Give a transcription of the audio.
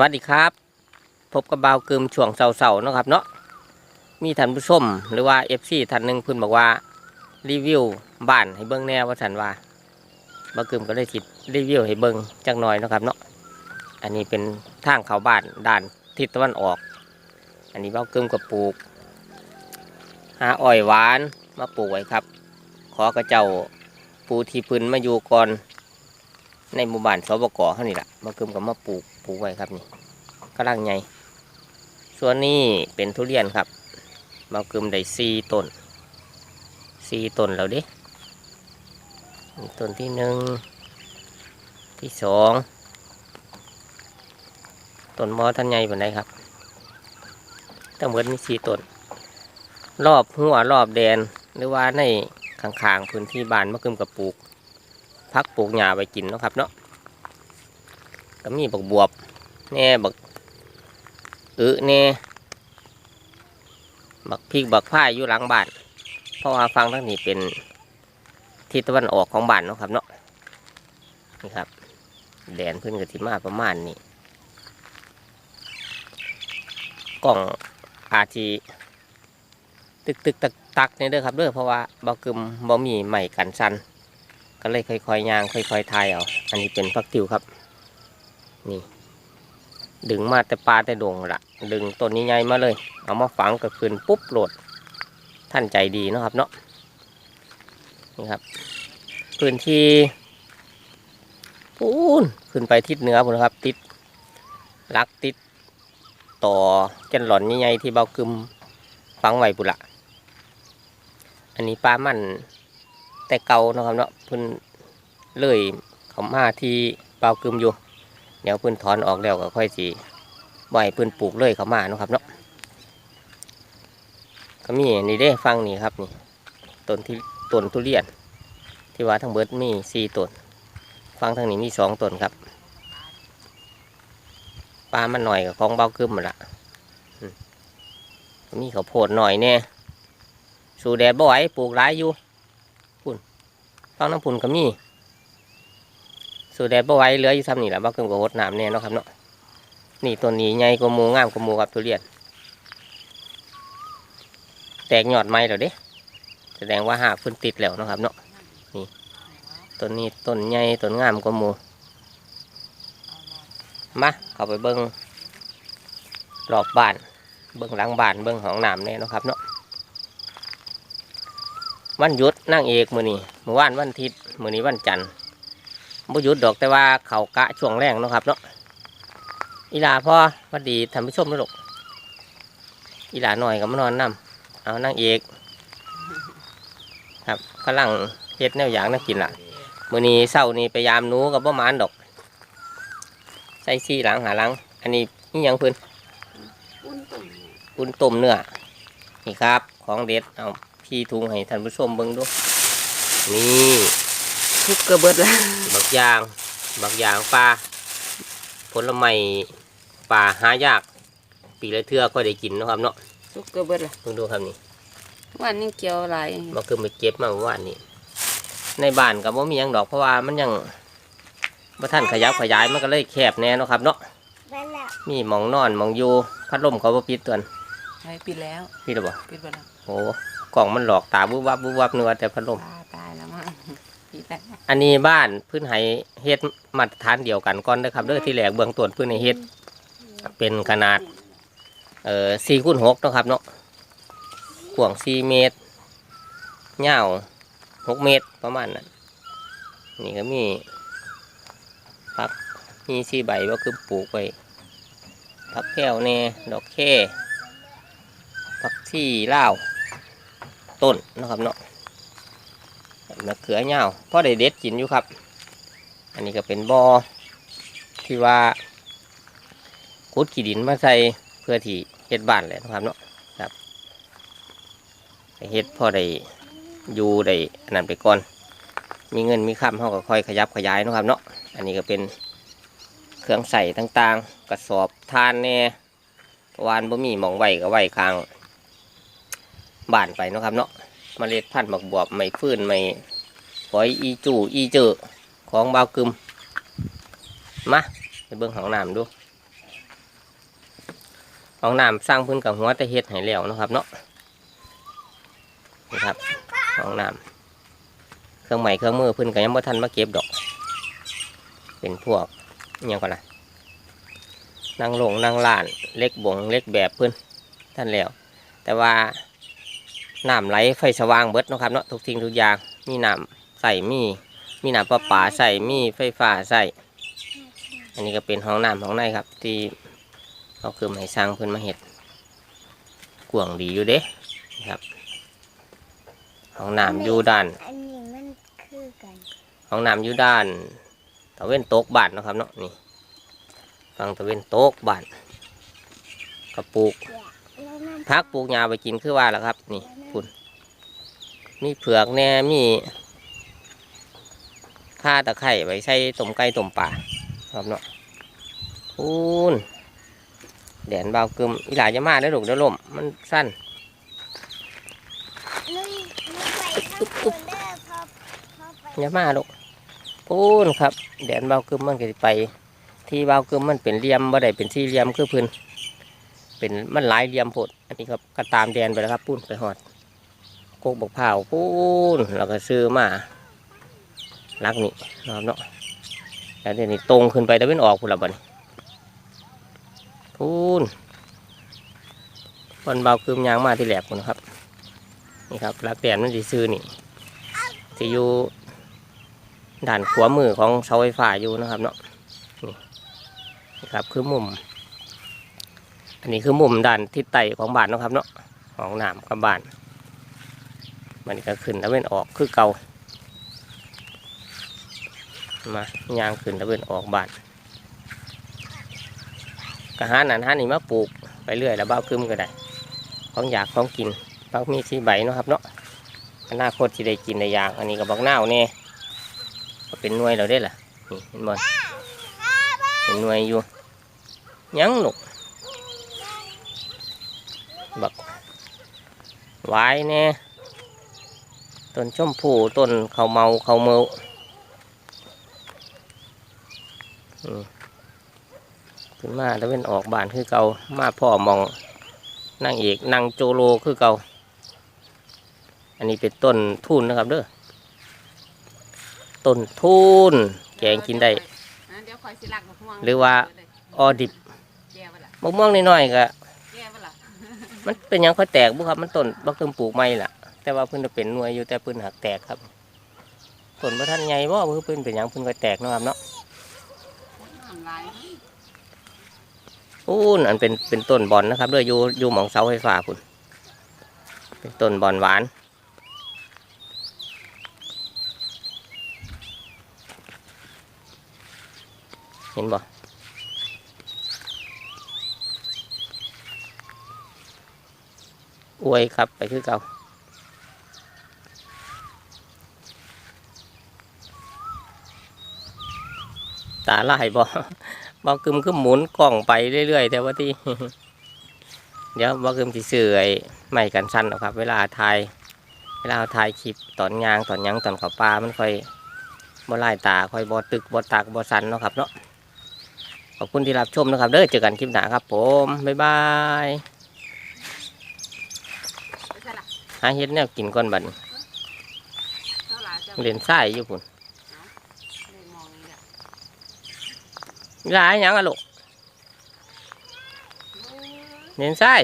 วัสดีครับ พบกับบ่าวกึมช่วงเสาๆเนาะครับเนาะมีท่านผู้ชมหรือว่าเอฟซีท่านหนึ่งพิ่นบอกว่า รีวิวบ้านให้เบิ่งแน่ว่าสันว่าบ่าวกึมก็เลยคิดรีวิวให้เบิ่งจักหน่อยเนาะครับเนาะอันนี้เป็นทางเขาบ้านด้านทิศตะวันออก อันนี้บ่าวกึมก็ปลูกหาอ้อยหวานมาปลูกไว้ครับ ขอกระเจ้าปูที่พื้นมาอยู่ก่อนในหมู่บ้านสบกเขานี่แหละมากึมกับมาปลูก ปลูกไว้ครับนี่กำลังใหญ่ส่วนนี้เป็นทุเรียนครับเมากึมได้สี่ต้นสี่ต้นแล้วดิต้นที่หนึ่งที่สองต้นมอท่านใหญ่บนไดครับทั้งหมดมีสี่ต้นรอบหัวรอบแดนหรือว่าในข้างๆพื้นที่บ้านมากึมกับปลูกพักปลูกหญ้าไปกินเนาะครับเนาะ ก็มีบักบวบแน่บักอึแน่บักพริกบักผ้าอยู่หลังบ้าน เพราะว่าฟังทั้งนี้เป็นทิศตะวันออกของบ้านเนาะครับเนาะนี่ครับแดนเพื้นกติมาประมาณนี้กล่องอาทีตึกตึกตักตักเนี่ยเด้อครับเด้อเพราะว่าบ่กึมบ่มีใหม่กันสัน ก็เลยค่อยๆย่างค่อยๆทายเอา อันนี้เป็นฟักติวครับ นี่ ดึงมาแต่ปลาแต่ดงละดึงต้นนี้ใหญ่มาเลย เอามาฝังกับคืนปุ๊บโหลด ท่านใจดีนะครับเนาะนี่ครับ พื้นที่ปูนขึ้นไปทิศเหนือผมนะครับ ติดลักติดต่อแกันหล่อนใหญ่ๆที่เบากึมฝังไว้ปุนละอันนี้ปลามันแต่เก่านะครับเนาะเพิ่นเลยเขามาที่เปล่ากึมอยู่ เดี๋ยวเพิ่นถอนออกแล้วก็ค่อยสิบ่อยเพิ่นปลูกเลยเขามาเนาะครับเนาะก็มีนี่เด้ฟังนี่ครับนี่ต้นที่ต้นทุเรียน ที่ว่าทั้งเบิดมีสี่ต้นฟังทางนี้มีสองต้นครับปลามันหน่อยกับของเบากึมหมดละมก็มีข้าวโพดหน่อยแน่สู่แดดบ่ไหวปลูกหลายอยู่ปุ่นฟังน้ำผุนก็มี สูดแดดบ่ไหว้เหลืออยู่ซ้ำนี่แหละบ่เกินกว่าหดน้ำแน่เนาะครับเนาะนี่ต้นนี้ใหญ่กว่ามูงามกว่ามูครับทุเรียน แตกยอดไม้แล้วเด้แสดงว่าหากพื้นติดแล้วนะครับ เนาะนี่ต้นนี้ต้นใหญ่ต้นงามกว่ามูมาเข้าไปเบิ้งรอบบ้าน เบิ้งหลังบ้านเบิ้งห้องน้ำแน่เนะครับ เนาะวันหยุดนั่งเอกมือนี้เมื่อวานวันอาทิตย์มือนี้วันจันทร์ บ่หยุดดอกแต่ว่าเขากะช่วงแรงเนาะครับเนาะอีหลาพ่อหวัดดีท่านผู้ชมนะลูกอีหลาหน่อยกับมานอนนํเอานั่งเอกครับกำลังเฮ็ดแนวอย่างนั่งกินล่ะมือนี้เศร้านี้ไปยามหนูกับบ่หมานดอก ใส่ซี่หลังหาหลัง อันนี้นี่ยังเพิ่นอุ่นตุ่มอุ่นต้มเนื้อนี่ครับ ของเด็ดเอาพี่ทุงให้ท่านผู้ชมเบิ่งดูนี่ ทุกกระเบิดแล้วบักยางบักยางปลาผลไม้ปลาหายาก ปีละเทื่อก็ได้กินเนาะครับเนาะทุกกระเบิดแล้วเพิ่งดูครับนี่วันนี้เกี่ยวอะไรมาคือไปเก็บมาเมื่อวานนี้ในบ้านก็บ่มีหยังดอกเพราะว่ามันยังบ่ทันขยับขยายมันก็เลยแคบแน่เนาะครับ เนาะมีหมองนอนหมองอยู่พัดลมเขาบ่ปิดตัวนไม่ปิดแล้วพี่หรือบ่ปิดไปแล้วโอ้กล่องมันหลอกตาบุบวับบุบวับเนื้อแต่พัดลม ปิดแล้วอันนี้บ้านพื้นไห้เฮ็ดมาตรฐานเดียวกันก่อนเด้อครับเด้อที่แหลกเบื้องต้นพื้นให้เฮ็ดเป็นขนาดเอ่อสี่คูณหกเนาะครับเนาะกว้างสี่เมตรยาวหกเมตรประมาณนั้นนี่ก็มีผักมีสี่ใบว่าคือปลูกไว้ผักแก้วแน่ดอกแค่ผักที่ล่าวต้นเนาะครับเนาะ มะเขือเน่าพอได้เด็ดกินอยู่ครับ อันนี้ก็เป็นบอ่อที่ว่าขุดขี้ดินมาใส่เพื่อที่เฮ็ดบ้านแหละนะครับเนาะครับให้เฮ็ดพอได้อยู่ได้อันนั้นไปก่อน มีเงินมีคำเขาก็ค่อยขยับขยายนะครับเนาะอันนี้ก็เป็นเครื่องใส่ต่างๆ กระสอบทานแน่วานบ่มีหมองไว้ก็ไหว้ข้างบ้านไปนะครับเนาะ เมล็ดพันธุ์หมักบวบไม่ฟื้นไม่ฝอยอีจูอีเจอของบาวกึมมาไปเบิ่งของน้ำดูห้องน้ำสร้างพื้นกับหัวแต่เฮ็ดให้แล้วนะครับเนาะนี่ครับห้องน้ำเครื่องใหม่เครื่องมือพื้นก็ยังบ่ทันมาเก็บดอก เป็นพวกยังก่อนนะนั่งลงนั่งล่านเล็กบ่งเล็กแบบพื้นท่านแล้ว แต่ว่า น้ำไหลไฟสว่างเบิดเนาะครับเนาะทุกสิ่งทุกอย่างมีน้ำใส่มี มีน้ำประปาใส่มีไฟฟ้าใส่อันนี้ก็เป็นห้องน้ำห้องในครับ ที่เขาคือให้สร้างเพื่อนมาเห็ดกวางดีอยู่เด้นะครับห้องน้ำอยู่ด้านอันนี้มันคือกันห้องน้ำอยู่ด้านตะเว้นโต๊ะบ้านเนาะครับเนาะนี่ฟังตะเว้นโต๊ะบ้านกระปลูกแล้วน้ำ พักปลูกหญ้าไปกินคือว่าแล้วครับ นี่คุณมีเผือกแน่มีข้าตะไคร่ไว้ใช้ต้มไก่ต้มป่าครับเนาะพูนแดนเบากึมอีหลาจะมาได้อลูกเดี๋ยวล่มมันสั้นยนุ้ยไปข้างบนเด้อพอพอไปอย่ามาลูกพูนครับ แดนเบากึมมันก็ไป ที่เบากึมมันเป็นเหลี่ยมบ่ได้เป็นสี่เหลี่ยมคือพื้น เป็นมันหลายเหลี่ยมโพดอันนี้ครับก็ตามแดนไปแล้วครับพูนไปหอดโกกบกเผาวพูนแล้วก็ซื้อมาลักนี่นะครับเนาะแล้วเดี๋ยวนี้ตรงขึ้นไปตะเวนออกพุ่นละบันี้พูนบนเบากึมยางมาที่แหลกพุ่นครับ นี่ครับลักแดนมันสิซื้อนี่ที่อยู่ด้านขวามือของเสาไฟฟ้าอยู่นะครับเนาะนี่ครับคือมุม อันนี้คือมุมด้านทิศใต้ของบ้านนะครับเนาะของน้ำกับบ้าน มันก็ขึ้นตะเวนออกคือเก่ามาย่างขึ้นตะเวนออกบ้านกระหานันหานี่มาปลูกไปเรื่อยแล้วบ้าคึมก็ได้ ของอยากของกินบักมีสีใบเนาะครับเนาะอนาคตที่ได้กินในอยาง อันนี้ก็บักนาวเนี่ยก็เป็นหน่วยเราได้ล่ะนี่เห็นบ่เป็นหน่วยอยู่ยังหนุก บักหวายแน่ต้นชมพูต้นเขาวเมาเขาวเมาอืมขึ้นมาแล้วเป็นออกบานคือเก่ามาพ่อมองนั่งเอกนั่งโจโลคือเก่าอันนี้เป็นต้นทุนนะครับเด้อต้นทุนแกงกินได้อะเดี๋ยวคอยสิลักมะม่วงหรือว่าออดิบแก้วล่ะมะม่วงน้อยๆก็แก้วล่ะ มันเป็นยังค่อยแตกบุครับ มันต้นบักเติมปลูกไม่ล่ะ แต่ว่าเพิ่นจะเป็นหน่วยอยู่แต่เพิ่นหักแตกครับต้นบ่ทันใหญ่บ่คือเพิ่นเป็นยังเพิ่นค่อยแตกเนาะครับเนาะอู้นอันเป็นเป็นต้นบอนนะครับเด้ออยู่อยู่หมองเสาไฟฟ้าพุ่นเป็นต้นบอนหวานเห็นบ่ อวยครับไปคือเก่าตาลายบ่บอกึมก็หมุนกล้องไปเรื่อยๆแต่ว่าที่เดี๋ยวบอกึมสิซื้อไอ้ไม่กันสั้นเอาครับ เวลาถ่ายเวลาเราถ่ายคลิปตอนยางตอนยังตอนเขาปลามันค่อยบ่ลายตาค่อยบ่ตึกบ่ตักบ่สันเนาะครับเนาะขอบคุณที่รับชมนะครับเด้อเจอกันคลิปหน้าครับ ผมบ๊ายบาย ไม่ใช่ล่ะ หาเฮ็ดแนวกินก่อนบัดนี้เท่าไหร่จะเล่นไส้ยอยู่พุ่นเลยองนี่แหละหลายหยังอะลูกเล่นไส้